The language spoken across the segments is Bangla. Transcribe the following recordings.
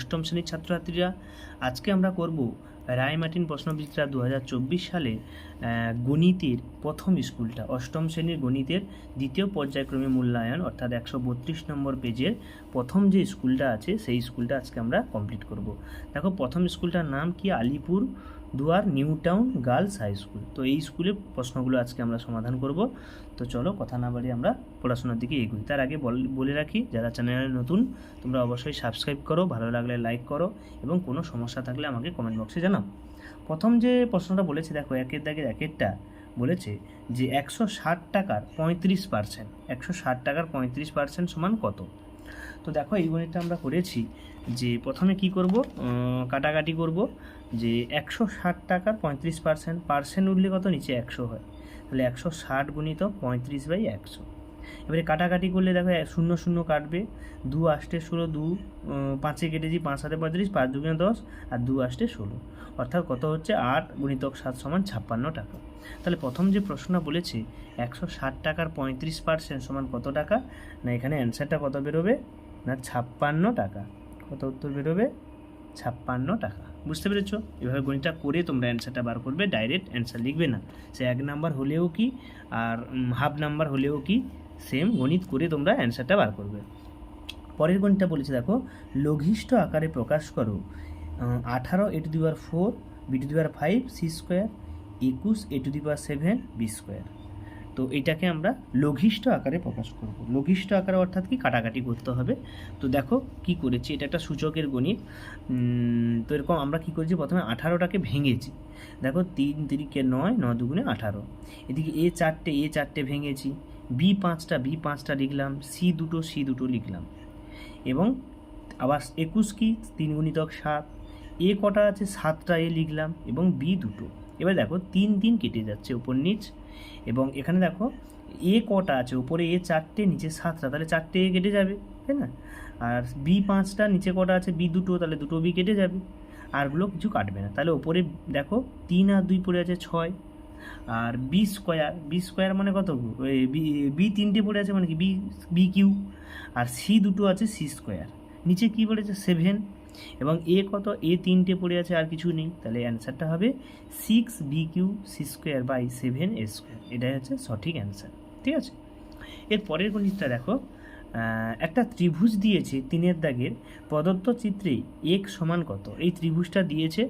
অষ্টম শ্রেণির ছাত্রছাত্রীরা, আজকে আমরা করব রায়মার্টিন প্রশ্নবিদরা দু হাজার চব্বিশ সালে গণিতের প্রথম স্কুলটা, অষ্টম শ্রেণির গণিতের দ্বিতীয় পর্যায়ক্রমে মূল্যায়ন, অর্থাৎ একশো বত্রিশ নম্বর পেজের প্রথম যে স্কুলটা আছে, সেই স্কুলটা আজকে আমরা কমপ্লিট করব। দেখো, প্রথম স্কুলটার নাম কি? Alipurduar, new town, girls high school. তো এই স্কুলের প্রশ্নগুলো আজকে আমরা সমাধান করব। তো চলো কথা না বাড়িয়ে আমরা পড়াশোনার দিকে এগোই। তার আগে বল- রাখি, যারা চ্যানেলে নতুন, তোমরা অবশ্যই সাবস্ক্রাইব করো, ভালো লাগলে লাইক করো এবং কোনো সমস্যা থাকলে আমাকে কমেন্ট বক্সে জানাও। প্রথম যে প্রশ্নটা বলেছে, দেখো, একের দাগের একেরটা বলেছে যে একশো ষাট টাকার পঁয়ত্রিশ পার্সেন্ট একশো ষাট টাকার পঁয়ত্রিশ পার্সেন্ট সমান কত? তো দেখো, এই গণিতটা আমরা করেছি যে প্রথমে কি করব? কাটাকাটি করব যে একশো ষাট টাকার পঁয়ত্রিশ পার্সেন্ট। পার্সেন্ট উঠলে কত? নিচে একশো হয়। তাহলে একশো ষাট গুণিত পঁয়ত্রিশ বাই একশো। এবারে কাটাকাটি করলে দেখো শূন্য শূন্য কাটবে। দু আষ্টে ষোলো, দু পাঁচে কেটেছি, পাঁচ সাথে পঁয়ত্রিশ, পাঁচ দুগুণে দশ, আর দু আষ্টে ষোলো। অর্থাৎ কত হচ্ছে? আট গুণিতক সাত সমান ছাপ্পান্ন টাকা। তাহলে প্রথম যে প্রশ্নটা বলেছে, একশো ষাট টাকার পঁয়ত্রিশ পার্সেন্ট সমান কত টাকা? না, এখানে অ্যান্সারটা কত বেরোবে? না, ছাপ্পান্ন টাকা। কত উত্তর বেরোবে? ছাপ্পান্ন টাকা। বুঝতে পেরেছ? এভাবে গণিতটা করে তোমরা অ্যান্সারটা বার করবে ডাইরেক্ট অ্যান্সার লিখবে না। সে এক নাম্বার হলেও কি, আর হাফ নাম্বার হলেও কি সেম গণিত করে তোমরা অ্যান্সারটা বার করবে। পরের গণিতটা বলেছে, দেখো, লঘিষ্ঠ আকারে প্রকাশ করো আঠারো A to the four B to the five C square একুশ A to the power seven B square. তো এটাকে আমরা লঘিষ্ঠ আকারে প্রকাশ করব। লঘিষ্ঠ আকারে অর্থাৎ কি? কাটাকাটি করতে হবে। তো দেখো কি করেছি? এটা একটা সূচকের গণিত। তো এরকম আমরা কি করেছি? প্রথমে আঠারোটাকে ভেঙেছি। দেখো তিন তিরিকে নয়, ন দুগুণে আঠারো। এদিকে এ চারটে এ চারটে ভেঙেছি। বি পাঁচটা বি পাঁচটা লিখলাম। সি দুটো সি দুটো লিখলাম। এবং আবার একুশ কি? তিন গুণিতক সাত। এ কটা আছে? সাতটা এ লিখলাম। এবং বি দুটো। এবার দেখো তিন দিন কেটে যাচ্ছে উপর নিচ, এবং এখানে দেখো এ কটা আছে, উপরে এ চারটে, নিচে সাতটা, তাহলে চারটে এ কেটে যাবে, তাই না? আর বি পাঁচটা, নিচে কটা আছে বি দুটো, তাহলে দুটো বি কেটে যাবে আরগুলো কিছু কাটবে না। তাহলে ওপরে দেখো তিন আর দুই পড়ে আছে ছয়, আর বি স্কোয়ার বি স্কোয়ার মানে কত? বি তিনটে পড়ে আছে মানে কি? বি বি কিউ আর সি দুটো আছে সি স্কোয়ার নিচে কি পড়েছে? সেভেন এবং এ কত? এ তিনটে পড়ে আছে, আর কিছু নেই। তাহলে অ্যান্সারটা হবে six B cube C square by seven A square এটাই হচ্ছে সঠিক অ্যান্সার, ঠিক আছে? এর পরের গণিতটা দেখো। একটা ত্রিভুজ দিয়েছে তিনের দাগের প্রদত্ত চিত্রে এক সমান কত? এই ত্রিভুজটা দিয়েছে,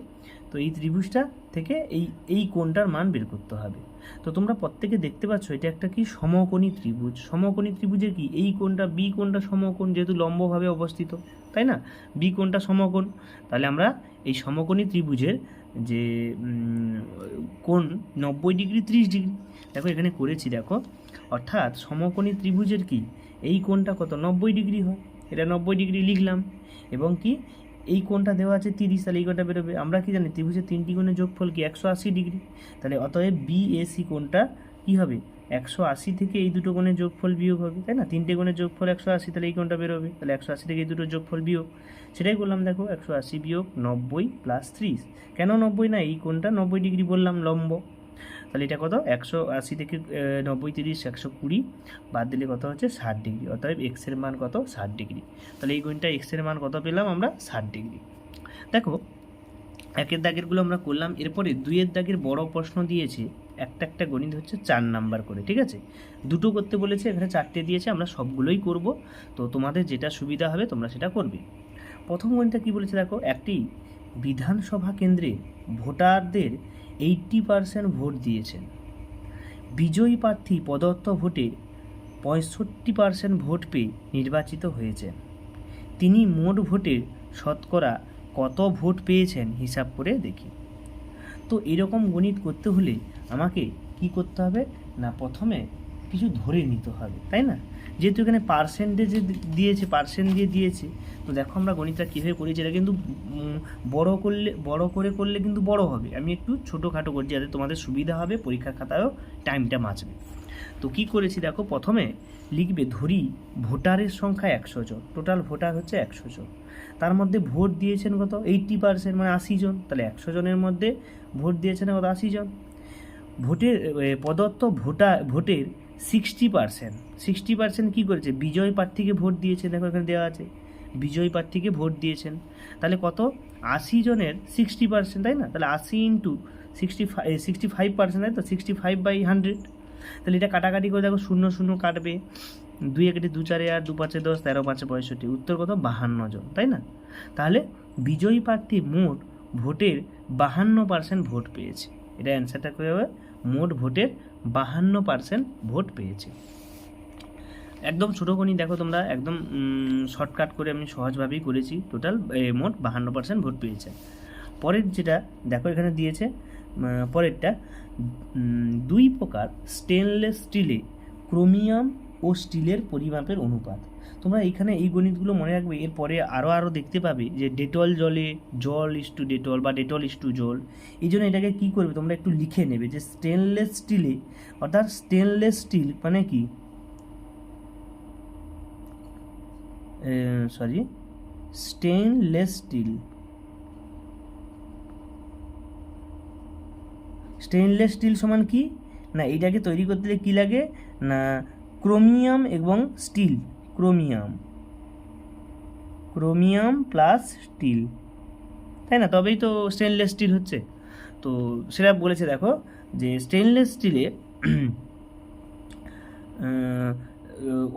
তো এই ত্রিভুজটা থেকে এই এই কোণটার মান বের করতে হবে। তো তোমরা প্রত্যেকে দেখতে পাচ্ছ, এটা একটা কি সমকোণী ত্রিভুজ। সমকোণী ত্রিভুজের কি? এই কোণটা, বি কোণটা সমকোণ যেহেতু লম্বভাবে অবস্থিত, তাই না? বি কোণটা সমকোণ। তাহলে আমরা এই সমকোণী ত্রিভুজের যে কোণ নব্বই ডিগ্রি ত্রিশ ডিগ্রি। দেখো এখানে করেছি, দেখো। অর্থাৎ সমকোণী ত্রিভুজের কি? এই কোণটা কত? নব্বই ডিগ্রি হয়। এটা নব্বই ডিগ্রি লিখলাম। এবং কি? এই কোণটা দেওয়া আছে তিরিশ, তাহলে এই কোণটা বেরোবে। আমরা কি জানি, ত্রিভুজের তিনটি কোণের যোগফল কি একশো আশি ডিগ্রি? তাহলে অতএব বি এসি কোণটা কি হবে? একশো আশি থেকে এই দুটো কোণের যোগফল বিয়োগ হবে, তাই না? তিনটে কোণের যোগফল একশো আশি, তাহলে এই কোণটা বেরোবে। তাহলে একশো আশি থেকে এই দুটো যোগফল বিয়োগ। সেটাই বললাম, দেখো, একশো আশি বিয়োগ নব্বই প্লাস ত্রিশ। কেন নব্বই না? এই কোণটা নব্বই ডিগ্রি বললাম, লম্ব। তাহলে এটা কত? একশো আশি থেকে নব্বই, তিরিশ, একশো কুড়ি। বাদ দিলে কত হচ্ছে? ষাট ডিগ্রি। অতএব এক্সের মান কত? ষাট ডিগ্রি। তাহলে এই গণিতটা এক্সের মান কত পেলাম আমরা? ষাট ডিগ্রি। দেখো, একের দাগেরগুলো আমরা করলাম। এরপরে দুইয়ের দাগের বড় প্রশ্ন দিয়েছে। একটা একটা গণিত হচ্ছে চার নাম্বার করে, ঠিক আছে? দুটো করতে বলেছে, এখানে চারটে দিয়েছে, আমরা সবগুলোই করব। তো তোমাদের যেটা সুবিধা হবে, তোমরা সেটা করবে। প্রথম গণিতটা কী বলেছে দেখো? একটি বিধানসভা কেন্দ্রে ভোটারদের এইট্টি পারসেন্ট ভোট দিয়েছেন। বিজয়ী প্রার্থী প্রদত্ত ভোটে পঁয়ষট্টি পারসেন্ট ভোট পেয়ে নির্বাচিত হয়েছেন। তিনি মোট ভোটের শতকরা কত ভোট পেয়েছেন হিসাব করে দেখি। তো এরকম গণিত করতে হলে আমাকে কি করতে হবে? না, প্রথমে কিছু ধরে নিতে হবে, তাই না? যেহেতু এখানে পার্সেন্টেজে দিয়েছে পার্সেন্ট দিয়ে দিয়েছে, তো দেখো আমরা গণিতটা কীভাবে করেছি এটা কিন্তু বড় করলে, বড় করে করলে কিন্তু বড় হবে। আমি একটু ছোটোখাটো করছি যাতে তোমাদের সুবিধা হবে, পরীক্ষার খাতায়ও টাইমটা বাঁচবে। তো কি করেছি দেখো, প্রথমে লিখবে ধরি ভোটারের সংখ্যা একশো জন টোটাল ভোটার হচ্ছে একশো জন। তার মধ্যে ভোট দিয়েছেন কত? এইট্টি পার্সেন্ট মানে আশি জন। তাহলে একশো জনের মধ্যে ভোট দিয়েছেন কত? আশি জন। ভোটের প্রদত্ত ভোটার ভোটের সিক্সটি পার্সেন্ট সিক্সটি পার্সেন্ট কী করেছে? বিজয় প্রার্থীকে ভোট দিয়েছে, দেখো এখানে দেওয়া আছে। বিজয় প্রার্থীকে ভোট দিয়েছেন। তাহলে কত? আশি জনের সিক্সটি পার্সেন্ট তাই না? তাহলে আশি into sixty five sixty five percent তাই তো? সিক্সটি ফাইভ বাই হান্ড্রেড তাহলে এটা কাটাকাটি করে দেখো, শূন্য শূন্য কাটবে। দুই একটি দু চারে আর দু পাঁচে দশ, তেরো পাঁচে পঁয়ষট্টি। উত্তর কত? বাহান্ন জন, তাই না? তাহলে বিজয়ী প্রার্থী মোট ভোটের বাহান্ন পার্সেন্ট ভোট পেয়েছে। এটা অ্যান্সারটা কী হবে মোট ভোটের বাহান্ন পার্সেন্ট ভোট পেয়েছে। একদম ছোটো গণিত দেখো তোমরা, একদম শর্টকাট করে আমি সহজভাবেই করেছি। টোটাল মোট বাহান্ন পার্সেন্ট ভোট পেয়েছে। পরের যেটা, দেখো এখানে দিয়েছে পরেরটা দুই প্রকার স্টেনলেস স্টিলে ক্রোমিয়াম ও স্টিলের পরিমাপের অনুপাত। তোমরা এইখানে এই গণিতগুলো মনে রাখবে, এরপরে আরও আরও দেখতে পাবে যে ডেটল জলে জল ইস টু ডেটল বা ডেটল ইস টু জল, এই জন্য এটাকে কী করবে তোমরা একটু লিখে নেবে যে স্টেনলেস স্টিলে অর্থাৎ স্টেনলেস স্টিল মানে কি? Sorry stainless steel stainless steel সমান কি? না এটাকে তৈরি করতে কী লাগে? না ক্রোমিয়াম এবং steel chromium. Chromium plus steel. তাই না? তবেই তো স্টেনলেস স্টিল হচ্ছে। তো সেটা বলেছে দেখো যে স্টেনলেস স্টিলে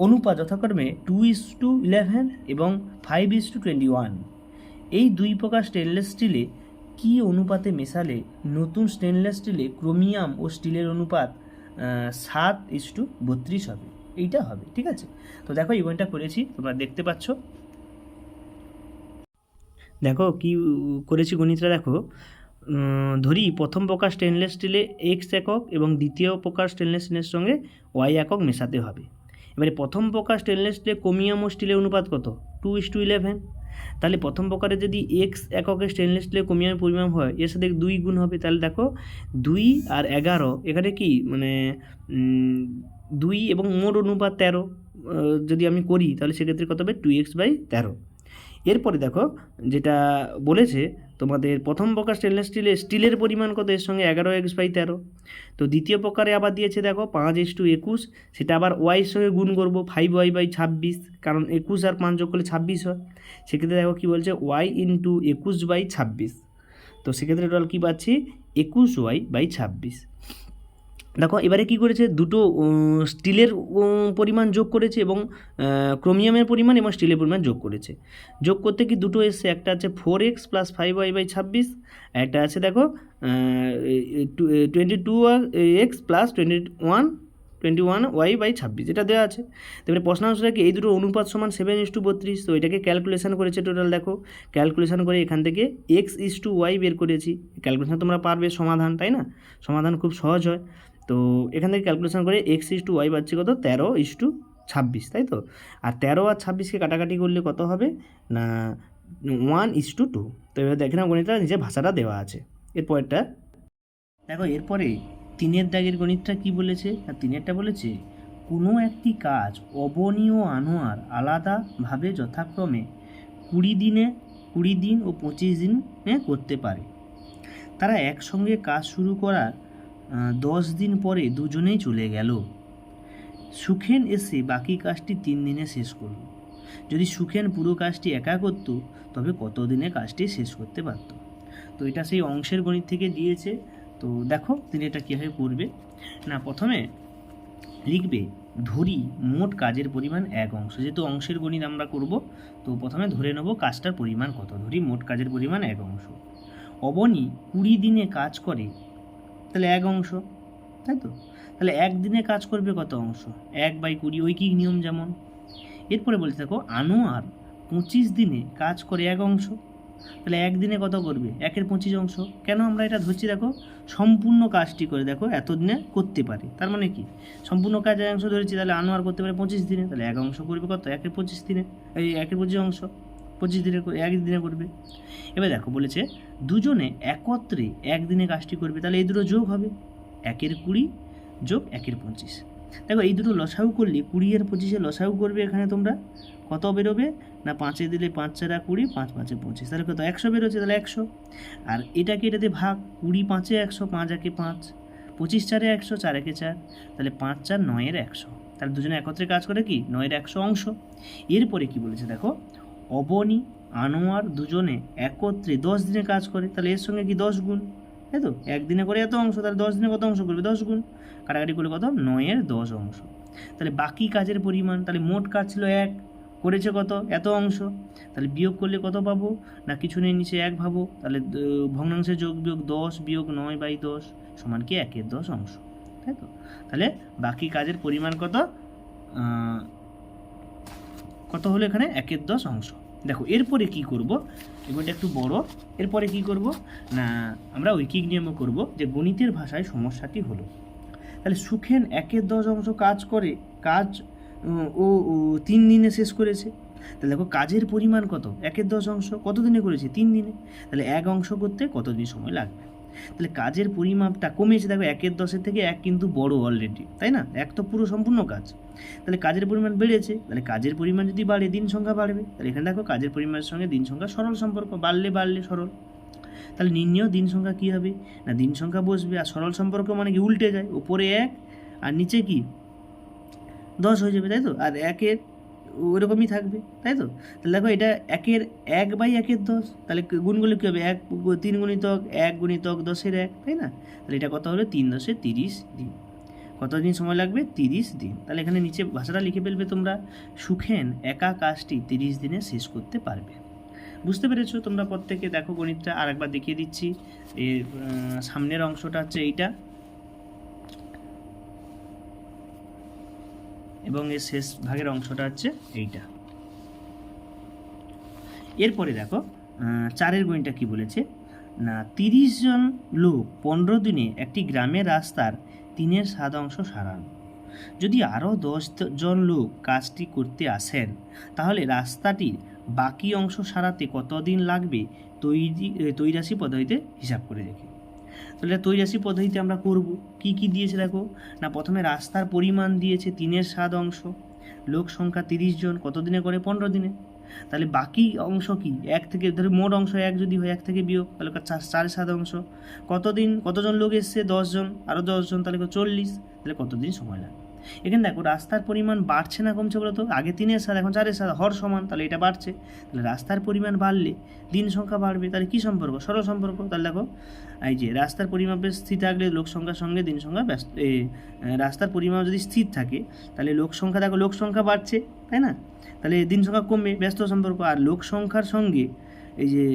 অনুপাত যথাক্রমে টু ইস টু ইলেভেন এবং five is to twenty one এই দুই প্রকার স্টেনলেস স্টিলে কী অনুপাতে মেশালে নতুন স্টেনলেস স্টিলে ক্রোমিয়াম ও স্টিলের অনুপাত সাত ইস টু বত্রিশ হবে? এইটা হবে, ঠিক আছে? তো দেখো ইভেন্টটা করেছি তোমরা দেখতে পাচ্ছ। দেখো, কি করেছি গণিতটা দেখো? ধরি, প্রথম প্রকার স্টেনলেস স্টিলে এক্স একক এবং দ্বিতীয় প্রকার স্টেনলেস স্টিলের সঙ্গে ওয়াই একক মেশাতে হবে। এবারে প্রথম প্রকার স্টেনলেস স্টিলে ক্রোমিয়াম ও স্টিলের অনুপাত কত? টু ইস টু ইলেভেন তাহলে প্রথম প্রকারে যদি এক্স এককের স্টেনলেস স্টিলের ক্রোমিয়ামের পরিমাণ হয়, এর সাথে দুই গুণ হবে, তাহলে দেখো, দুই আর এগারো, এখানে কি? মানে দুই এবং মোট অনুপাত তেরো যদি আমি করি, তাহলে সেক্ষেত্রে কত হবে? টু এক্স বাই তেরো। এরপরে দেখো, যেটা বলেছে, তোমাদের প্রথম প্রকার স্টেনলেস স্টিলে স্টিলের পরিমাণ কত? এর সঙ্গে এগারো এক্স বাই তেরো। তো দ্বিতীয় প্রকারে আবার দিয়েছে দেখো, পাঁচ এস টু একুশ। সেটা আবার ওয়াইয়ের সঙ্গে গুণ করব ফাইভ ওয়াই বাই ছাব্বিশ, কারণ একুশ আর পাঁচ যোগ করলে ছাব্বিশ হয়। সেক্ষেত্রে দেখো কী বলছে ওয়াই ইন্টু একুশ বাই ছাব্বিশ। তো সেক্ষেত্রে টোটাল কী পাচ্ছি? একুশ ওয়াই বাই ছাব্বিশ। দেখো, এবারে কি করেছে? দুটো স্টিলের পরিমাণ যোগ করেছে এবং ক্রোমিয়ামের পরিমাণ এবং স্টিলের পরিমাণ যোগ করেছে। যোগ করতে কি দুটো এসছে? একটা আছে four X plus five Y by ছাব্বিশ, একটা আছে দেখো twenty two X plus twenty one twenty one Y by ছাব্বিশ, এটা দেওয়া আছে। তারপরে প্রশ্নাংশটা কি, এই দুটো অনুপাত সমান সেভেন ইস টু বত্রিশ, তো এটাকে ক্যালকুলেশন করেছে টোটাল দেখো। ক্যালকুলেশন করে এখান থেকে এক্স ইস টু ওয়াই বের করেছি। ক্যালকুলেশন তোমরা পারবে সমাধান, তাই না? সমাধান খুব সহজ হয়। তো এখান থেকে ক্যালকুলেশন করে এক্স ইস টু ওয়াই পাচ্ছি কত? তেরো ইস টু ছাব্বিশ, তাই তো? আর তেরো আর ছাব্বিশকে কাটাকাটি করলে কত হবে? না ওয়ান ইস টু টু তো এবার দেখে গণিতটা নিজের ভাষাটা দেওয়া আছে। এরপরেরটা দেখো, এরপরে তিনের দাগের গণিতটা কি বলেছে? আর তিনেরটা বলেছে, কোনো একটি কাজ অবনীয় আনোয়ার আলাদাভাবে যথাক্রমে কুড়ি দিনে, কুড়ি দিন ও পঁচিশ দিনে করতে পারে। তারা একসঙ্গে কাজ শুরু করার দশ দিন পরে দুজনেই চলে গেল। সুখেন এসে বাকি কাজটি তিন দিনে শেষ করল। যদি সুখেন পুরো কাজটি একা করত, তবে কত দিনে কাজটি শেষ করতে পারত? তো এটা সেই অংশের গণিত থেকে দিয়েছে। তো দেখো তিনি এটা কীভাবে করবে না, প্রথমে লিখবে, ধরি মোট কাজের পরিমাণ এক অংশ। যেহেতু অংশের গণিত আমরা করব, তো প্রথমে ধরে নেব কাজটার পরিমাণ কত। ধরি মোট কাজের পরিমাণ এক অংশ। অবনী কুড়ি দিনে কাজ করে তাহলে এক অংশ, তাই তো? তাহলে একদিনে কাজ করবে কত অংশ? এক বাই কুড়ি ঐকিক নিয়ম যেমন? এরপরে বলতে থাকো আনোয়ার পঁচিশ দিনে কাজ করে এক অংশ, তাহলে একদিনে কত করবে? একের পঁচিশ অংশ। কেন আমরা এটা ধরছি দেখো? সম্পূর্ণ কাজটি করে দেখো, এতদিনে করতে পারে। তার মানে কি? সম্পূর্ণ কাজ এক অংশ ধরেছি, তাহলে আনোয়ার করতে পারে পঁচিশ দিনে, তাহলে এক অংশ করবে কত? একের পঁচিশ দিনে, এই একের পঁচিশ অংশ। পঁচিশ দিনে করে- এক দিনে করবে। এবার দেখো বলেছে, দুজনে একত্রে একদিনে কাজটি করবে, তাহলে এই দুটো যোগ হবে। একের কুড়ি যোগ একের পঁচিশ। দেখো এই দুটো লসাউ করলে কুড়ি আর পঁচিশে লসাউ করবে এখানে তোমরা। কত বেরোবে? না পাঁচে দিলে পাঁচ চারা কুড়ি, পাঁচ পাঁচে পঁচিশ। তাহলে কত? একশো বেরোচ্ছে, তাহলে একশো। আর এটাকে এটাতে ভাগ? কুড়ি পাঁচে একশো, পাঁচ একে পাঁচ। পঁচিশ চারে একশো, চার একে চার। তাহলে পাঁচ চার নয়ের একশো। তাহলে দুজনে একত্রে কাজ করে কি? নয়ের একশো অংশ। এরপরে কি বলেছে দেখো? অবনী, আনোয়ার দুজনে একত্রে দশ দিনে কাজ করে, তাহলে এর সঙ্গে কি দশ গুণ? তাই তো? একদিনে করে এত অংশ, তাহলে দশ দিনে কত অংশ করবে? দশ গুণ। কাটাকাটি করলে কত? নয়ের দশ অংশ। তাহলে বাকি কাজের পরিমাণ, তাহলে মোট কাজ ছিল এক। করেছে কত? এত অংশ। তাহলে বিয়োগ করলে কত পাবো? না কিছু নেই, নিচে এক ভাবো। তাহলে ভগ্নাংশের যোগ বিয়োগ দশ, বিয়োগ নয় বাই দশ সমান কি? একের দশ অংশ। তাই তো? তাহলে বাকি কাজের পরিমাণ কত? কত হলো এখানে? একের দশ অংশ। দেখো, এরপরে কি করব? এগুলোটা একটু বড়। এরপরে কি করব? না, আমরা ঐকিক নিয়মও করব যে গণিতের ভাষায় সমস্যাটি হলো। তাহলে সুখেন একের দশ অংশ কাজ করে, কাজ ও ও, তিন দিনে শেষ করেছে। তাহলে দেখো, কাজের পরিমাণ কত? একের দশ অংশ কত দিনে করেছে? তিন দিনে। তাহলে এক অংশ করতে কতদিন সময় লাগবে? তাহলে কাজের পরিমাপটা কমেছে দেখো একের দশের থেকে এক কিন্তু বড় অলরেডি তাই না? এক তো পুরো সম্পূর্ণ কাজ। তাহলে কাজের পরিমাণ বেড়েছে, তাহলে কাজের পরিমাণ যদি বাড়ে, দিন সংখ্যা বাড়বে। তাহলে এখানে দেখো কাজের পরিমাণের সঙ্গে দিন সংখ্যা সরল সম্পর্ক, বাড়লে বাড়লে সরল। তাহলে নির্ণয় দিন সংখ্যা কী হবে? না, দিন সংখ্যা বসবে আর সরল সম্পর্ক মানে কি? উল্টে যায় উপরে এক আর নিচে কি? দশ হয়ে যাবে, তাই তো? আর একের ওরকমই থাকবে, তাই তো? তাহলে দেখো এটা একের এক বাই একের দশ, তাহলে গুণগুলো কী হবে? এক তিন গুণিতক, এক গুণিতক দশের এক, তাই না? তাহলে এটা কত হবে? তিন দশে তিরিশ দিন। কত দিন সময় লাগবে? তিরিশ দিন। তাহলে এখানে নিচে ভাষাটা লিখে ফেলবে তোমরা। সুখেন একা কাজটি তিরিশ দিনে শেষ করতে পারবে। বুঝতে পেরেছ? তোমরা প্রত্যেকে দেখো গণিতটা আরেকবার দেখিয়ে দিচ্ছি। এর সামনের অংশটা হচ্ছে এইটা। এবং এর শেষ ভাগের অংশটা হচ্ছে এইটা। এরপরে দেখো চারের গণিতটা কি বলেছে? না, তিরিশ জন লোক পনেরো দিনে একটি গ্রামের রাস্তার তিনের সাত অংশ সারান। যদি আরও দশ জন লোক কাজটি করতে আসেন, তাহলে রাস্তাটির বাকি অংশ সারাতে কতদিন লাগবে? তৈরি তৈরাশি পদ্ধতিতে হিসাব করে দেখি। তাহলে তৈজাসী পদ্ধতিতে আমরা করব। কি কি দিয়েছে দেখো? না, প্রথমে রাস্তার পরিমাণ দিয়েছে তিনের সাত অংশ। লোক সংখ্যা তিরিশ জন। কত দিনে করে? পনেরো দিনে। তাহলে বাকি অংশ কি? এক থেকে, ধরো মোট অংশ এক যদি হয়, এক থেকে বিয়োগ, তাহলে? চার চার সাত অংশ। কতদিন, কতজন লোক এসছে? দশজন আরও দশজন তাহলে? চল্লিশ। তাহলে কতদিন সময় লাগে এখানে দেখো, রাস্তার পরিমাণ বাড়ছে না কমছে বলো তো? আগে তিনের সাত এখন চারের সাত হর সমান, তাহলে এটা বাড়ছে। তাহলে রাস্তার পরিমাণ বাড়লে দিন সংখ্যা বাড়বে, তাহলে কী সম্পর্ক? সরল সম্পর্ক। তাহলে দেখো, এই যে রাস্তার পরিমাপে স্থির থাকলে লোক সংখ্যার সঙ্গে দিন সংখ্যা ব্যস্ত রাস্তার পরিমাপ যদি স্থির থাকে, তাহলে লোক সংখ্যা, দেখো, লোক সংখ্যা বাড়ছে, তাই না? তাহলে দিন সংখ্যা কমবে, ব্যস্ত সম্পর্ক। আর লোক সংখ্যার সঙ্গে এই যে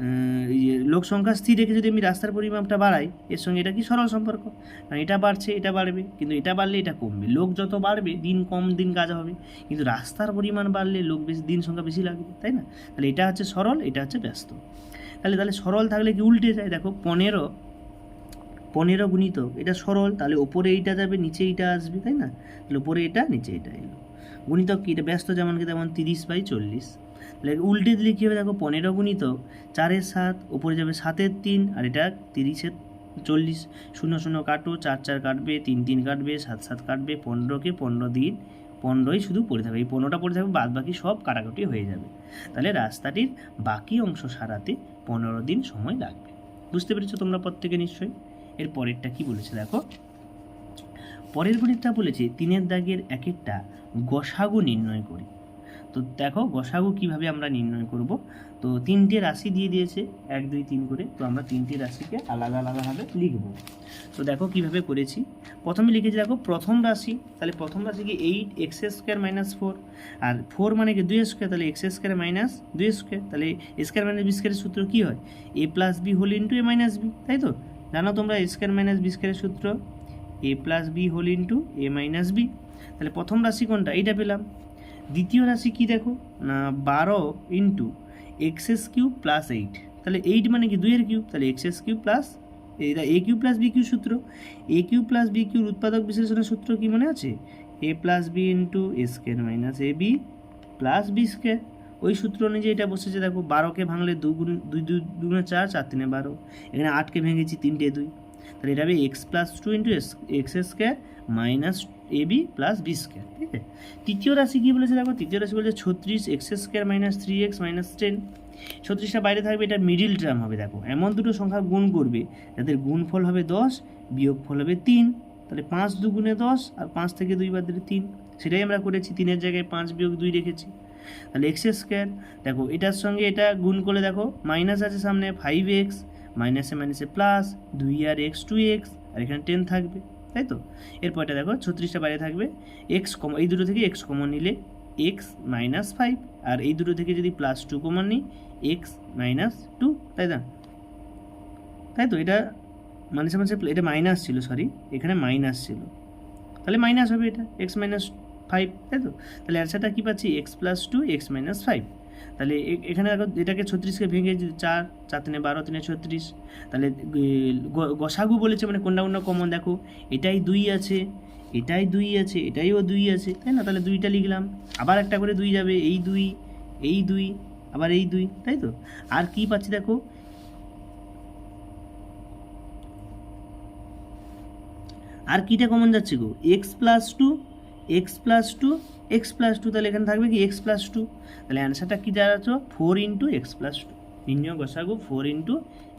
আহ, লোক সংখ্যা স্থির রেখে যদি আমি রাস্তার পরিমাপটা বাড়াই এর সঙ্গে এটা কি সরল সম্পর্ক? কারণ এটা বাড়ছে এটা বাড়বে কিন্তু এটা বাড়লে এটা কমবে। লোক যত বাড়বে দিন কম দিন কাজ হবে। কিন্তু রাস্তার পরিমাণ বাড়লে লোক বেশি দিন সংখ্যা বেশি লাগবে তাই না? তাহলে এটা হচ্ছে সরল এটা হচ্ছে ব্যস্ত। তাহলে তাহলে সরল থাকলে কি উল্টে যায়? দেখো পনেরো পনেরো গুণিত এটা সরল তাহলে ওপরে এইটা যাবে নিচে এইটা আসবে তাই না? তাহলে ওপরে এটা নিচে এটা এলো। গুণিতক কি? এটা ব্যস্ত যেমন কি তেমন তিরিশ বাই চল্লিশ। উল্টে দিলে কী হবে? দেখো, পনেরো গুণিত চারের সাত ওপরে যাবে সাতের তিন, আর এটা তিরিশের চল্লিশ। শূন্য শূন্য কাটো, চার চার কাটবে, তিন তিন কাটবে, সাত সাত কাটবে, পনেরোকে পনেরো দিন, পনেরোই শুধু পড়ে থাকবে এই পনেরোটা পড়ে থাকবে বাদ বাকি সব কাটাকুটি হয়ে যাবে। তাহলে রাস্তাটির বাকি অংশ সারাতে পনেরো দিন সময় লাগবে। বুঝতে পেরেছ তোমরা প্রত্যেকে নিশ্চয়ই? এর পরেরটা কি বলেছে দেখো? পরের গণিতটা বলেছে, তিনের দাগের এক একটা গসাগু নির্ণয় করি। তো দেখো গসাগু কীভাবে আমরা নির্ণয় করব। তো তিনটে রাশি দিয়ে দিয়েছে, এক, দুই, তিন করে। তো আমরা তিনটে রাশিকে আলাদা আলাদাভাবে লিখব। তো দেখো কীভাবে করেছি। প্রথমে লিখেছি, দেখো প্রথম রাশি, তাহলে প্রথম রাশি কি eight X square minus four আর ফোর মানে কি দুই স্কোয়ার তাহলে এক্স স্কোয়ার মাইনাস দুই স্কোয়ার তাহলে স্কোয়ার মাইনাস বি স্কোয়ারের সূত্র কী হয়? A plus B whole into A minus B তাই তো? জানো তোমরা স্কোয়ার মাইনাস বি স্কোয়ারের সূত্র? A plus B whole into A minus B তাহলে প্রথম রাশি কোনটা? এইটা পেলাম। দ্বিতীয় রাশি কি দেখো? না, বারো into x's cube plus eight তাহলে এইট মানে কি? দুইয়ের কিউব তাহলে এক্সএস কিউব প্লাস এটা a cube plus b cube সূত্র। এ কিউ প্লাস বি কিউর উৎপাদক বিশ্লেষণের সূত্র কি মনে আছে? A plus B into A square minus A B plus B square ওই সূত্র অনুযায়ী এটা বসেছে, দেখো, বারোকে ভাঙলে দু গুণ, দুই দুই দুগুণে চার চার তিনে বারো। এখানে আটকে ভেঙেছি তিনটে দুই। তাহলে এটা হবে X plus two into X square minus A B plus B square ঠিক আছে? তৃতীয় রাশি কী বলেছে দেখো? তৃতীয় রাশি বলেছে ছত্রিশ X square minus three X minus ten ছত্রিশটা বাইরে থাকবে, এটা মিডিল টার্ম হবে দেখো। এমন দুটো সংখ্যা গুণ করবে, যাদের গুণফল হবে দশ, বিয়োগফল হবে তিন। তাহলে পাঁচ দুগুণে দশ আর পাঁচ থেকে দুই বাদ দিলে তিন। সেটাই আমরা করেছি, তিনের জায়গায় পাঁচ বিয়োগ দুই রেখেছি। তাহলে এক্স স্কোয়ার দেখো, এটার সঙ্গে এটা গুণ করলে দেখো মাইনাস আছে সামনে ফাইভ এক্স মাইনাসে মাইনাসে প্লাস দুই আর এক্স টু এক্স আর এখানে টেন থাকবে। তাই তো? এরপরটা দেখো, ছত্রিশটা বাইরে থাকবে এক্স কমন, এই দুটো থেকে এক্স কমন নিলে এক্স মাইনাস ফাইভ আর এই দুটো থেকে যদি প্লাস টু কমন নিই এক্স মাইনাস টু তাই না? তাই তো? এটা মাঝে মাঝে এটা মাইনাস ছিল সরি এখানে মাইনাস ছিল। তাহলে মাইনাস হবে এটা এক্স মাইনাস ফাইভ তাই তো? তাহলে অ্যান্সারটা কী পাচ্ছি? X plus two x minus five তাহলে এখানে এটাকে ছত্রিশকে ভেঙে চার চার তিনে বারো, তিনে ছত্রিশ, তাহলে গসাগু বলেছে মানে কোনটা কোনটা কমন দেখো, এটাই দুই আছে, এটাই দুই আছে, এটাইও দুই আছে, তাই না? তাহলে দুইটা লিখলাম, আবার একটা করে দুই যাবে, এই দুই এই দুই, আবার এই দুই, তাই তো? আর কি পাচ্ছি দেখো? আর কিটা কমন যাচ্ছে গো? X plus two x plus two x plus two তাহলে এখানে থাকবে কি? এক্স প্লাস টু তাহলে অ্যান্সারটা কী দাঁড়াচ্ছ four into x plus two নির্ণয় গসাগু four into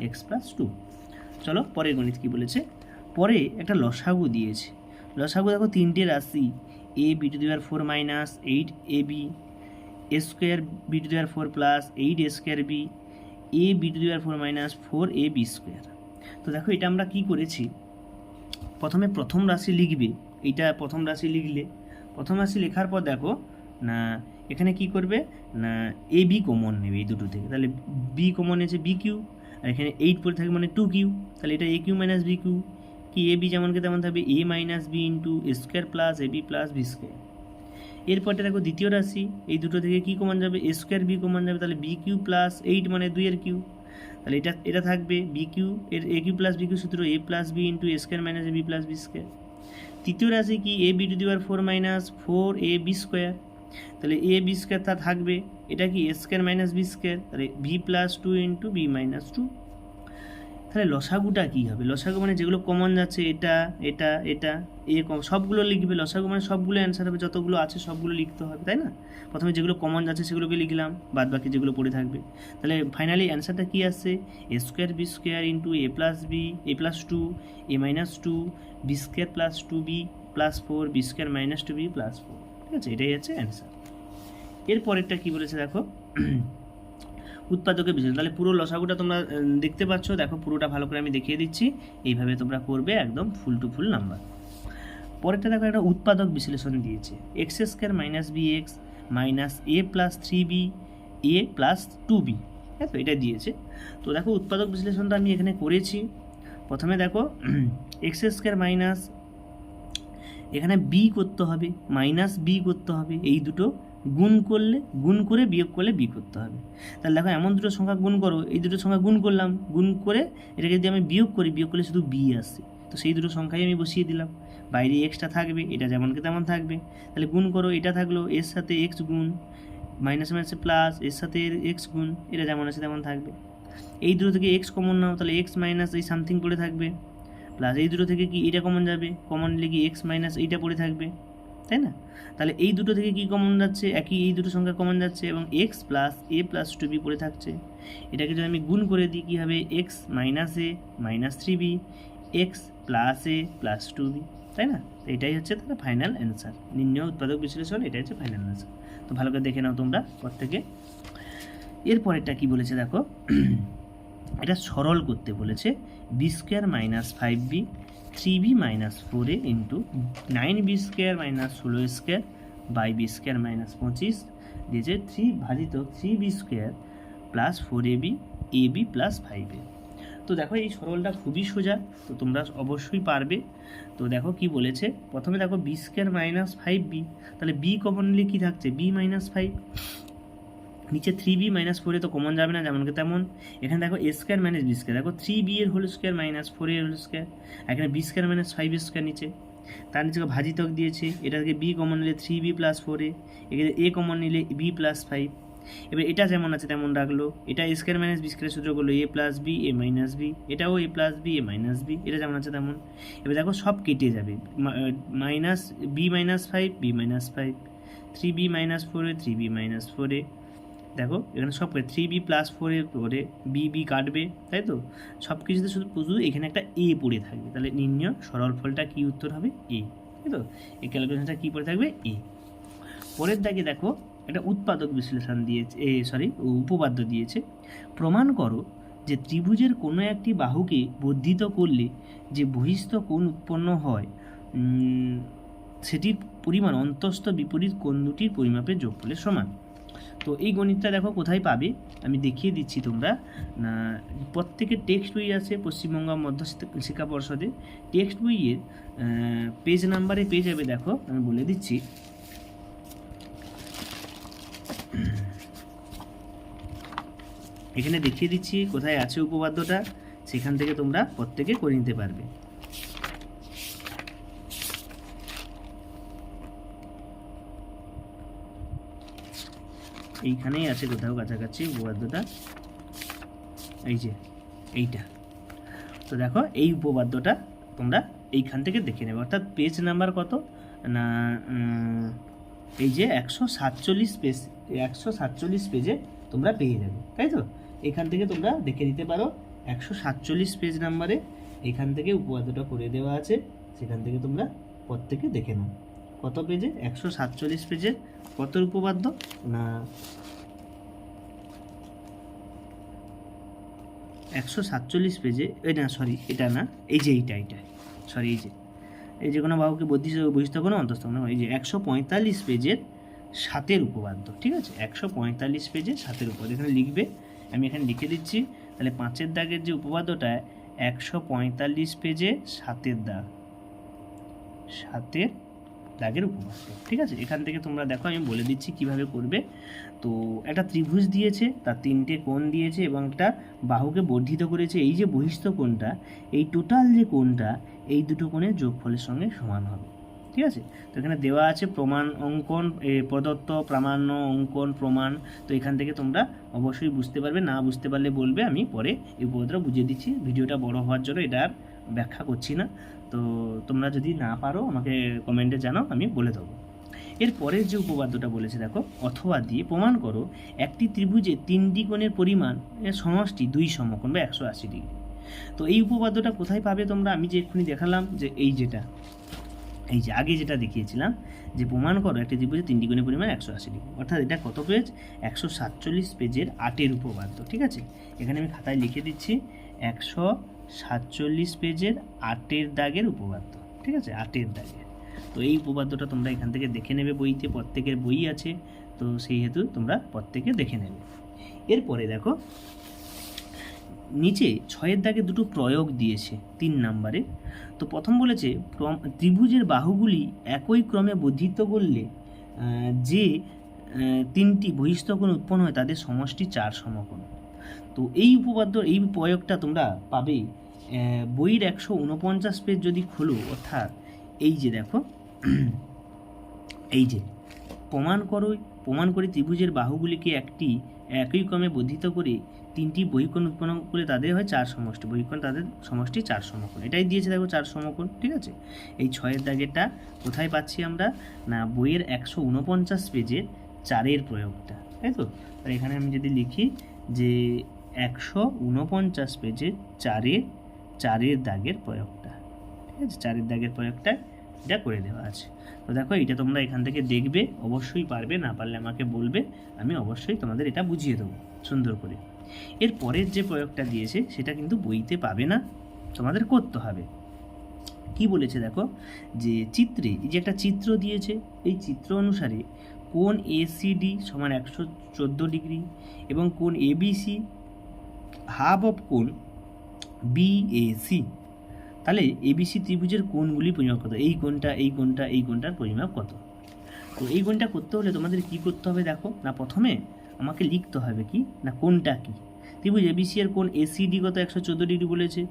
x plus two চলো পরের গণিত কী বলেছে? পরে একটা লসাগু দিয়েছে। লসাগু দেখো তিনটে রাশি। এ বি টু দেওয়ার four minus eight a b a square b to দেওয়ার four plus eight a square b a b to দেওয়ার four minus four a b square তো দেখো এটা আমরা কি করেছি? প্রথমে প্রথম রাশি লিখবে। এইটা প্রথম রাশি লিখলে প্রথম রাশি লেখার পর দেখো, না, এখানে কি করবে? না এ বি কমন নেবে এই দুটো থেকে। তাহলে বি কমন আছে বি কিউ আর এখানে এইট পড়ে থাকবে মানে টু কিউ তাহলে এটা a q minus b q কি এ বি যেমনকে তেমন থাকবে a minus b into square plus a b plus b square এরপরটা দেখো দ্বিতীয় রাশি, এই দুটো থেকে কি কমন যাবে? এ স্কোয়ার বি কমন যাবে। তাহলে বি কিউ প্লাস এইট মানে দুইয়ের কিউ তাহলে এটা এটা থাকবে বি কিউ এর a q plus b q সূত্র a plus b into square minus a b plus b square তৃতীয় রাশি কি? A b to the power four minus four a b square তাহলে এ বি স্কোয়ার তা থাকবে। এটা কি? A square minus b square তাহলে v plus two into b minus two তাহলে লসাগুটা কী হবে? লসাগু মানে যেগুলো কমন যাচ্ছে, এটা এটা এটা, এ কম- সবগুলো লিখবে। লসাগু মানে সবগুলো অ্যান্সার হবে, যতগুলো আছে সবগুলো লিখতে হবে, তাই না? প্রথমে যেগুলো কমন যাচ্ছে সেগুলোকে লিখলাম বাদ বাকি যেগুলো পড়ে থাকবে। তাহলে ফাইনালি অ্যান্সারটা কী আসছে? A square b square into a plus b a plus two a minus two b square plus two b plus four b square minus two b plus four ঠিক আছে? এটাই হচ্ছে অ্যান্সার এরপরেরটা কী বলেছে দেখো? উৎপাদকের বিষয় তাহলে পুরো লসাগুটা তোমরা দেখতে পাচ্ছ। দেখো, পুরোটা ভালো করে আমি দেখিয়ে দিচ্ছি। এইভাবে তোমরা করবে একদম ফুল টু ফুল নাম্বার। পরেরটা দেখো, একটা উৎপাদক বিশ্লেষণ দিয়েছে। X square minus b x minus a plus three b, a plus two b. হ্যাঁ তো এটা দিয়েছে। তো দেখো, উৎপাদক বিশ্লেষণটা আমি এখানে করেছি। প্রথমে দেখো, এক্স স্কোয়ার মাইনাস, এখানে বি করতে হবে, মাইনাস বি করতে হবে, এই দুটো গুণ করলে, গুণ করে বিয়োগ করলে বি করতে হবে। তাহলে দেখো এমন দুটো সংখ্যা গুণ করো, এই দুটো সংখ্যা গুণ করলাম, গুণ করে এটাকে যদি আমি বিয়োগ করি, বিয়োগ করলে শুধু বি আসে। তো সেই দুটো সংখ্যাই আমি বসিয়ে দিলাম। বাইরে এক্সটা থাকবে, এটা যেমনকে তেমন থাকবে। তাহলে গুণ করো, এটা থাকল, এর সাথে এক্স গুণ মাইনাস মাইনাসে প্লাস এর সাথে এক্স গুণ, এটা যেমন আছে তেমন থাকবে। এই দুটো থেকে এক্স কমন নাও, তাহলে এক্স মাইনাস এই সামথিং পড়ে থাকবে। প্লাস এই দুটো থেকে কি এটা কমন যাবে? কমন কি এক্স মাইনাস এইটা পড়ে থাকবে? তাই না? তাহলে এই দুটো থেকে কি কমন যাচ্ছে? একই এই দুটো সংখ্যা কমন যাচ্ছে এবং x plus a plus two b পড়ে থাকছে। এটাকে যদি আমি গুণ করে দিই, কী হবে? X minus a minus three b x plus a plus two b তাই না? এটাই হচ্ছে তাহলে ফাইনাল অ্যান্সার নির্ণয় উৎপাদক বিশ্লেষণ, এটাই হচ্ছে ফাইনাল অ্যান্সার তো ভালো করে দেখে নাও তোমরা প্রত্যেকে। এরপরেরটা কি বলেছে দেখো? এটা সরল করতে বলেছে b square minus five b three b minus four a into nine b square minus ষোলো square by b square minus পঁচিশ। দিয়েছে থ্রি ভাজিত three b square plus four a b a b plus five a তো দেখো এই সরলটা খুবই সোজা, তো তোমরা অবশ্যই পারবে। তো দেখো কি বলেছে, প্রথমে দেখো b square minus five b তাহলে বি কমন নিলে কী থাকছে? বি মাইনাস ফাইভ নিচে থ্রি বি মাইনাস ফোরে তো কমন যাবে না যেমনকে তেমন। এখানে দেখো a square minus b square দেখো থ্রি বি এর হোল স্কোয়ার মাইনাস ফোর এর হোল স্কোয়ার এখানে b square minus five square নিচে। তার নিচে ভাজিতক দিয়েছে এটা থেকে বি কমন নিলে থ্রি বি প্লাস ফোর এখানে এ কমন নিলে বি প্লাস ফাইভ এবার এটা যেমন আছে তেমন রাখল, এটা a square minus b square সূত্র করল a plus b a minus b এটাও a plus b a minus b এটা যেমন আছে তেমন। এবার দেখো সব কেটে যাবে minus b minus five b minus five three b minus four three b minus four দেখো, এখানে সব থ্রি বি প্লাস ফোরের পরে বি বি কাটবে, তাই তো? সব কিছুতে শুধু শুধু এখানে একটা এ পড়ে থাকবে। তাহলে নির্ণয়, সরল ফলটা কী উত্তর হবে? এ তাই তো? এই ক্যালকুলেশনটা কী পড়ে থাকবে? এ পরের দাগে দেখো, একটা উৎপাদক বিশ্লেষণ দিয়েছে, এ সরি উপপাদ্য দিয়েছে। প্রমাণ করো যে ত্রিভুজের কোনো একটি বাহুকে বর্ধিত করলে যে বহিস্থ কোণ উৎপন্ন হয় সেটির পরিমাণ অন্তস্থ বিপরীত কোণ দুটির পরিমাপের যোগফলের সমান। তো এই গণিতটা দেখো কোথায় পাবে? আমি দেখিয়ে দিচ্ছি তোমরা। না প্রত্যেকের টেক্সট বই আছে পশ্চিমবঙ্গ মধ্য শিক্ষা- পর্ষদে। টেক্সট বইয়ের পেজ নাম্বারে পেয়ে যাবে দেখো, আমি বলে দিচ্ছি। এখানে দেখিয়ে দিচ্ছি কোথায় আছে উপপাদ্যটা। সেখান থেকে তোমরা প্রত্যেকে করে নিতে পারবে। এইখানেই আছে কোথাও কাছাকাছি উপপাদ্যটা? এই যে, এইটা। তো দেখো, এই উপপাদ্যটা তোমরা এইখান থেকে দেখে নেবে। অর্থাৎ পেজ নাম্বার কত? না এই যে একশো সাতচল্লিশ পেজ একশো সাতচল্লিশ পেজে তোমরা পেয়ে যাবে, তাই তো? এখান থেকে তোমরা দেখে নিতে পারো একশো সাতচল্লিশ পেজ নাম্বারে এখান থেকে উপপাদ্যটা করে দেওয়া আছে, সেখান থেকে তোমরা প্রত্যেকে দেখে নাও। কত পেজে একশো সাতচল্লিশ পেজে কত উপপাদ্য না। একশো সাতচল্লিশ পেজে, এই না সরি এটা না, এই যে এইটা এইটা সরি এই যে। এই যে কোনো বাহুকে বদ্ধিত বহিষ্ঠ কোনো অন্তস্থ কোনো এই যে একশো পঁয়তাল্লিশ পেজের সাতের উপপাদ্য ঠিক আছে? একশো পঁয়তাল্লিশ পেজের সাতের উপপাদ্য এখানে লিখবে, আমি এখানে লিখে দিচ্ছি, তাহলে পাঁচের দাগের যে উপপাদ্যটা একশো পঁয়তাল্লিশ পেজে সাতের দাগ, সাতের দাগের উপপাদ্য, ঠিক আছে? এখান থেকে তোমরা দেখো, আমি বলে দিচ্ছি কীভাবে করবে। তো একটা ত্রিভুজ দিয়েছে, তার তিনটে কোণ দিয়েছে এবং একটা বাহুকে বর্ধিত করেছে। এই যে বহিষ্ঠ কোণটা, এই টোটাল যে কোণটা, এই দুটো কোণের যোগফলের সঙ্গে সমান হবে, ঠিক আছে? তো এখানে দেওয়া আছে প্রমাণ অঙ্কন প্রদত্ত প্রামাণ্য অঙ্কন প্রমাণ। তো এখান থেকে তোমরা অবশ্যই বুঝতে পারবে, না বুঝতে পারলে বলবে, আমি পরে এই উপপাদ্যটা বুঝিয়ে দিচ্ছি। ভিডিওটা বড় হওয়ার জন্য এটা আর ব্যাখ্যা করছি না। তো তোমরা যদি না পারো, আমাকে কমেন্টে জানাও, আমি বলে দেবো। এর পরের যে উপপাদ্যটা বলেছে, দেখো, অথবা দিয়ে প্রমাণ করো, একটি ত্রিভুজে তিনটি কোণের পরিমাণ সমষ্টি দুই সমকোণ বা একশো আশি ডিগ্রি। তো এই উপপাদ্যটা কোথায় পাবে তোমরা? আমি যে এক্ষুনি দেখালাম যে এই যেটা, এই যে আগে যেটা দেখিয়েছিলাম, যে প্রমাণ করো, একটি ত্রিভুজে তিনটি কোণের পরিমাণ একশো আশি ডিগ্রি। অর্থাৎ এটা কত পেজ একশো সাতচল্লিশ পেজের আটের উপপাদ্য, ঠিক আছে? এখানে আমি খাতায় লিখে দিচ্ছি, একশো সাতচল্লিশ পেজের আটের দাগের উপপাদ্য, ঠিক আছে? আটের দাগের। তো এই উপপাদ্যটা তোমরা এখান থেকে দেখে নেবে বইতে, প্রত্যেকের বই আছে, তো সেই হেতু তোমরা প্রত্যেকে দেখে নেবে। এরপরে দেখো, নিচে ছয়ের দাগে দুটো প্রয়োগ দিয়েছে তিন নাম্বারে। তো প্রথম বলেছে ত্রিভুজের বাহুগুলি একই ক্রমে বর্ধিত করলে যে তিনটি বহিস্থকোণ উৎপন্ন হয়, তাদের সমষ্টি চার সমকোণ। তো এই উপপাদ্য, এই প্রয়োগটা তোমরা পাবে বইয়ের একশো উনপঞ্চাশ পেজ যদি খোলো, অর্থাৎ এই যে দেখো, এই যে, প্রমাণ করো, প্রমাণ করে ত্রিভুজের বাহুগুলিকে একটি একই ক্রমে বর্ধিত করে তিনটি বহিকোণ উৎপন্ন করে তাদের হয় চার সমষ্টি। বহিকোণ তাদের সমষ্টি চার সমকোণ। এটাই দিয়েছে দেখো চার সমকোণ, ঠিক আছে? এই ছয়ের দাগেরটা কোথায় পাচ্ছি আমরা? না, বইয়ের একশো উনপঞ্চাশ পেজের চারের প্রয়োগটা, তাই তো? আর এখানে আমি যদি লিখি যে একশো উনপঞ্চাশ পেজের চারের চারের দাগের প্রয়োগটা। ঠিক আছে? চারের দাগের প্রয়োগটা এটা করে দেওয়া আছে। তো দেখো, এটা তোমরা এখান থেকে দেখবে, অবশ্যই পারবে, না পারলে আমাকে বলবে, আমি অবশ্যই তোমাদের এটা বুঝিয়ে দেবো, সুন্দর করে। এর পরের যে প্রয়োগটা দিয়েছে, সেটা কিন্তু বইতে পাবে না, তোমাদের করতে হবে। কি বলেছে দেখো? যে চিত্রে যে একটা চিত্র দিয়েছে, এই চিত্র অনুসারে কোন এসিডি সমান একশো চোদ্দ ডিগ্রি এবং কোন এবিসি হাফ অফ কোন বিএসি তাহলে এবিসি ত্রিভুজের কোণগুলি পরিমাপ কত? এই কোণটা এই কোণটা, এই কোণটার পরিমাপ কত? তো এই কোণটা করতে হলে তোমাদের কি করতে হবে দেখো? না প্রথমে আমাকে লিখতে হবে কি? না কোনটা কি? ত্রিভুজ এবিসি এর কোণ এসিডি কত? একশো চোদ্দ ডিগ্রি বলেছে।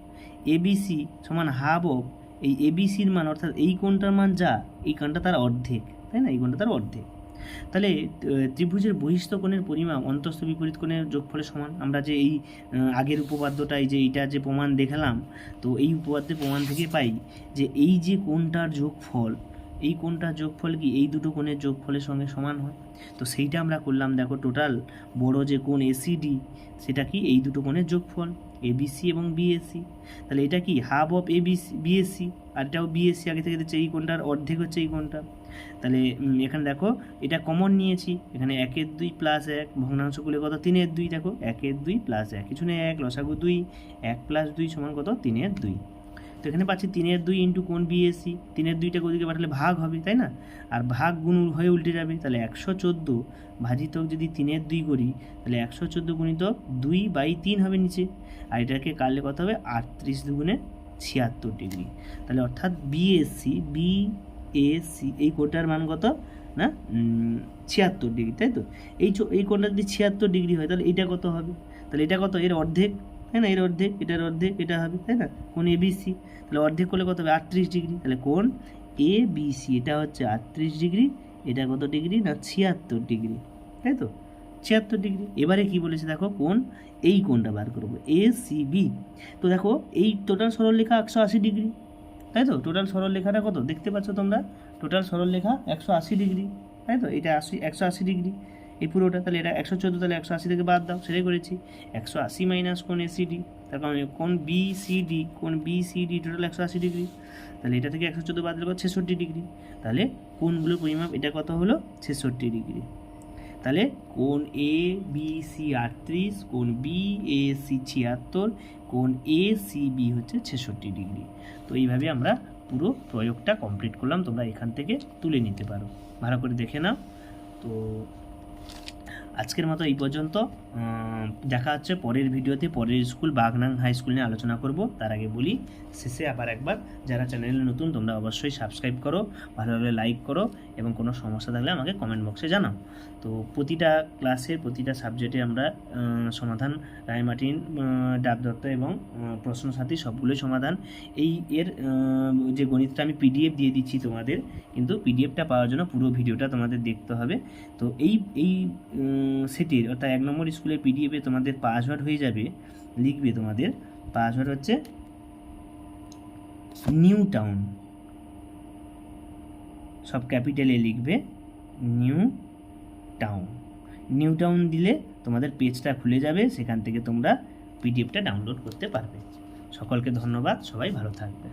এবিসি সমান হাফ অফ এই এবিসির মান, অর্থাৎ এই কোণটার মান যা, এই কোণটা তার অর্ধেক, তাই না? এই কোণটা তার অর্ধেক। তাহলে ত্রিভুজের বহিস্থ কোণের পরিমাপ অন্তস্থ বিপরীত কোণের যোগফলের সমান। আমরা যে এই আগের উপপাদ্যটাই যে এইটা যে প্রমাণ দেখালাম, তো এই উপপাদ্যের প্রমাণ থেকে পাই যে এই যে কোণটার যোগফল এই কোণটার যোগফল কি? এই দুটো কোণের যোগফলের সঙ্গে সমান হয়। তো সেইটা আমরা করলাম, দেখো টোটাল বড় যে কোণ এসিডি সেটা কি? এই দুটো কোণের যোগফল এবিসি এবং বিএসসি তাহলে এটা কি? হাফ অফ এবিসি বিএসসি আর এটাও বিএসসি আগে থেকে দিচ্ছে এই কোণটার অর্ধেক হচ্ছে এই কোণটা। তাহলে এখানে দেখো, এটা কমন নিয়েছি। এখানে একের দুই প্লাস এক ভগ্নাংশগুলো কত? তিনের দুই, দেখো, একের দুই প্লাস এক। কিছু নেই, এক, লসাগু দুই, এক প্লাস দুই সমান কত? তিনের দুই। তো এখানে পাচ্ছি তিনের দুই ইন্টু কোন বিএসসি তিনের দুইটাকে ওদিকে পাঠালে ভাগ হবে, তাই না? আর ভাগ গুণ হয়ে উল্টে যাবে, তাহলে একশো চোদ্দ ভাজিতক যদি তিনের দুই করি, তাহলে একশো চোদ্দ গুণিতক দুই বাই তিন হবে নিচে। আর এটাকে কাটলে কত হবে? আটত্রিশ দুগুণে ছিয়াত্তর ডিগ্রি। তাহলে অর্থাৎ বিএসসি বি এসি এই কোটার মান কত? না ছিয়াত্তর ডিগ্রি, তাই তো? এই এই কোণটা যদি ছিয়াত্তর ডিগ্রি হয়, তাহলে এটা কত হবে? তাহলে এটা কত? এর অর্ধেক তাই না, এর অর্ধেক, এটার অর্ধেক, এটা হবে, তাই না? কোন এবিসি তাহলে অর্ধেক করলে কত হবে? আটত্রিশ ডিগ্রি। তাহলে কোন? এ বিসি এটা হচ্ছে আটত্রিশ ডিগ্রি, এটা কত ডিগ্রি? না, ছিয়াত্তর ডিগ্রি, তাই তো? ছিয়াত্তর ডিগ্রি। এবারে কি বলেছে দেখো, কোন? এই কোনটা বার করব এ সি বি তো দেখো, এই টোটাল সরল লেখা একশো আশি ডিগ্রি, তাই তো? টোটাল সরল লেখাটা কত? দেখতে পাচ্ছ তোমরা? টোটাল সরল লেখা একশো আশি ডিগ্রি, তাই তো? এটা আশি একশো আশি ডিগ্রি। এই পুরোটা তাহলে এটা একশো চোদ্দ, তাহলে একশো আশি থেকে বাদ দাও, সেটাই করেছি। একশো আশি মাইনাস কোন এসিডি তার কারণে কোন বিসিডি কোন বিসিডি টোটাল একশো আশি ডিগ্রি তাহলে এটা থেকে একশো চোদ্দ বাদ দিলে ছেষট্টি ডিগ্রি তাহলে কোনগুলোর পরিমাপ এটা কত হলো? ছেষট্টি ডিগ্রি তাহলে কোন এ বি সি আটত্রিশ কোন বি এ সি ছিয়াত্তর কোন এ সি বি হচ্ছে ছেষট্টি ডিগ্রি তো এইভাবে আমরা পুরো প্রয়োগটা কমপ্লিট করলাম, তোমরা এখান থেকে তুলে নিতে পারো। ভালো করে দেখে নাও। তো আজকের মতো এই পর্যন্ত। দেখা হচ্ছে পরের ভিডিওতে, পরের স্কুল, বাগনাং হাই স্কুল নিয়ে আলোচনা করব। তার আগে বলি, শেষে আবার একবার, যারা চ্যানেলে নতুন, তোমরা অবশ্যই সাবস্ক্রাইব করো ভালোভাবে লাইক করো, এবং কোনো সমস্যা থাকলে আমাকে কমেন্ট বক্সে জানাও। তো প্রতিটা ক্লাসের প্রতিটা সাবজেক্টে আমরা সমাধান রায়মার্টিন ডাব দত্ত এবং প্রশ্ন সাথী সবগুলোই সমাধান। এই এর যে গণিতটা আমি পিডিএফ দিয়ে দিচ্ছি তোমাদের, কিন্তু পিডিএফটা পাওয়ার জন্য পুরো ভিডিওটা তোমাদের দেখতে হবে। তো এই এই সেটির, অর্থাৎ এক নম্বর স্কুলের পিডিএফে তোমাদের পাসওয়ার্ড হয়ে যাবে, লিখবে তোমাদের। পাসওয়ার্ড হচ্ছে নিউ টাউন সব ক্যাপিটালে লিখবে নিউ টাউন নিউ টাউন দিলে তোমাদের পেজটা খুলে যাবে, সেখান থেকে তোমরা পিডিএফটা ডাউনলোড করতে পারবে। সকলকে ধন্যবাদ, সবাই ভালো থাকবে।